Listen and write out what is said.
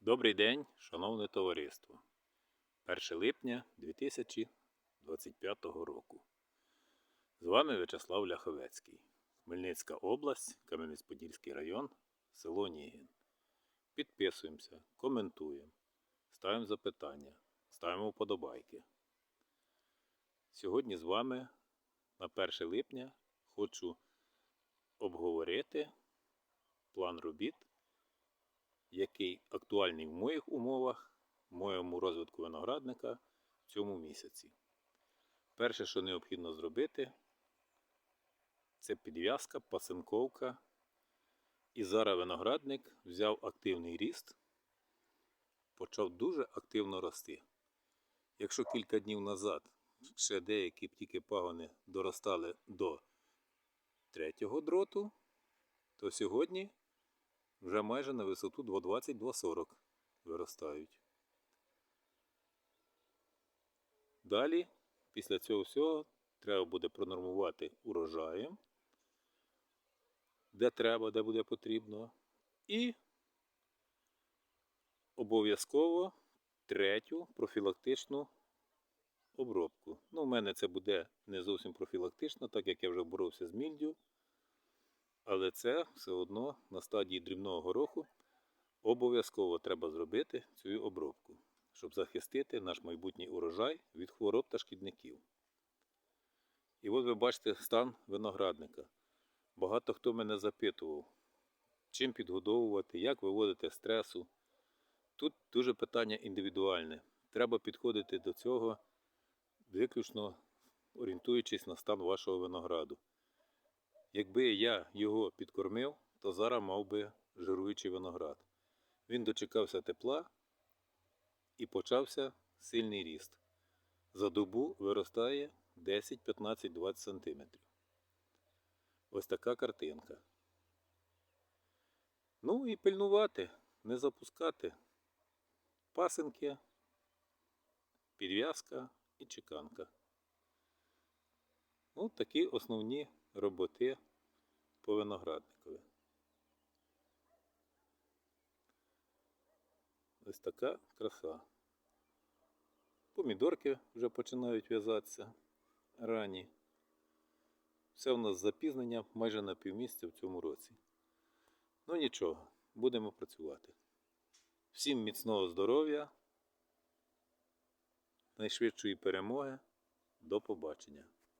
Добрий день, шановне товариство. 1 липня 2025 року. З вами В'ячеслав Ляховецький. Хмельницька область, Кам'янець-Подільський район, село Нігін. Підписуємося, коментуємо, ставимо запитання, ставимо вподобайки. Сьогодні з вами на 1 липня хочу обговорити план робіт який актуальний в моїх умовах, в моєму розвитку виноградника в цьому місяці. Перше, що необхідно зробити, це підв'язка, пасинковка. І зараз виноградник взяв активний ріст, почав дуже активно рости. Якщо кілька днів назад ще деякі тільки пагони доростали до третього дроту, то сьогодні вже майже на висоту 220-240 виростають. Далі, після цього всього, треба буде пронормувати урожаєм, де треба, де буде потрібно. І обов'язково третю профілактичну обробку. Ну, у мене це буде не зовсім профілактично, так як я вже боровся з мільдю. Але це все одно на стадії дрібного гороху обов'язково треба зробити цю обробку, щоб захистити наш майбутній урожай від хвороб та шкідників. І от ви бачите стан виноградника. Багато хто мене запитував, чим підгодовувати, як виводити стресу. Тут дуже питання індивідуальне. Треба підходити до цього, виключно орієнтуючись на стан вашого винограду. Якби я його підкормив, то зараз мав би жируючий виноград. Він дочекався тепла і почався сильний ріст. За добу виростає 10, 15, 20 см. Ось така картинка. Ну і пильнувати, не запускати пасинки, підв'язка і чеканка. Ось такі основні роботи по виноградникові. Ось така краса. Помідорки вже починають в'язатися рані. Все у нас з запізненням майже на півмісяця в цьому році. Ну нічого, будемо працювати. Всім міцного здоров'я, найшвидшої перемоги. До побачення.